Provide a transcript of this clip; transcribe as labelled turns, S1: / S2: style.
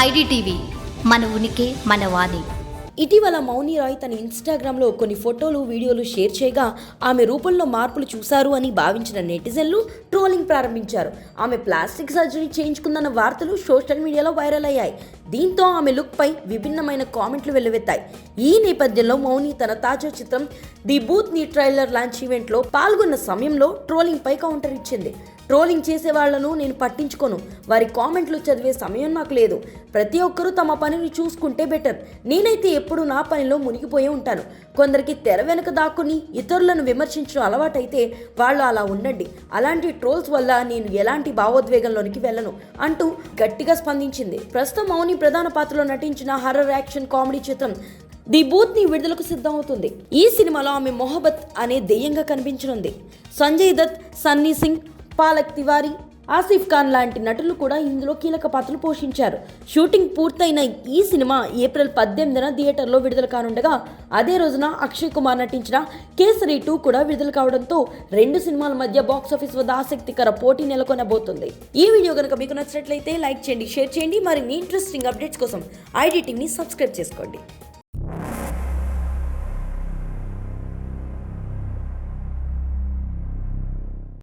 S1: IDTV మన ఉనికి మన వాణి.
S2: ఇటీవల మౌని రాయ్ తన ఇన్స్టాగ్రామ్లో కొన్ని ఫోటోలు వీడియోలు షేర్ చేయగా ఆమె రూపంలో మార్పులు చూశారు అని భావించిన నెటిజన్లు ట్రోలింగ్ ప్రారంభించారు. ఆమె ప్లాస్టిక్ సర్జరీ చేయించుకుందన్న వార్తలు సోషల్ మీడియాలో వైరల్ అయ్యాయి. దీంతో ఆమె లుక్పై విభిన్నమైన కామెంట్లు వెల్లువెత్తాయి. ఈ నేపథ్యంలో మౌని తన తాజా చిత్రం the Bhootnii trailer launch ఈవెంట్లో పాల్గొన్న సమయంలో ట్రోలింగ్పై కౌంటర్ ఇచ్చింది. ట్రోలింగ్ చేసే వాళ్ళను నేను పట్టించుకోను. వారి కామెంట్లు చదివే సమయం నాకు లేదు. ప్రతి ఒక్కరూ తమ పనిని చూసుకుంటే బెటర్. నేనైతే ఎప్పుడు నా పనిలో మునిగిపోయి ఉంటాను. కొందరికి తెర వెనుక దాక్కుని ఇతరులను విమర్శించడం అలవాటైతే వాళ్ళు అలా ఉండండి. అలాంటి ట్రోల్స్ వల్ల నేను ఎలాంటి భావోద్వేగంలోనికి వెళ్ళను అంటూ గట్టిగా స్పందించింది. ప్రస్తుతం మౌని ప్రధాన పాత్రలో నటించిన హర్రర్ యాక్షన్ కామెడీ చిత్రం ది బూత్ని విడుదలకు సిద్ధమవుతుంది. ఈ సినిమాలో ఆమె మొహబత్ అనే దెయ్యంగా కనిపించనుంది. సంజయ్ దత్ సన్నీ సింగ్ పాలక్ తివారీ ఆసిఫ్ ఖాన్ లాంటి నటులు కూడా ఇందులో కీలక పాత్రలు పోషించారు. షూటింగ్ పూర్తయిన ఈ సినిమా ఏప్రిల్ పద్దెనిమిదిన థియేటర్లో విడుదల కానుండగా అదే రోజున అక్షయ్ కుమార్ నటించిన కేసరి టూ కూడా విడుదల కావడంతో రెండు సినిమాల మధ్య బాక్స్ ఆఫీస్ వద్ద ఆసక్తికర పోటీ నెలకొనబోతుంది. ఈ వీడియో కనుక మీకు నచ్చినట్లయితే లైక్ చేయండి షేర్ చేయండి. మరిన్ని ఇంట్రెస్టింగ్ అప్డేట్స్ కోసం ఐడి టీవీని సబ్స్క్రైబ్ చేసుకోండి.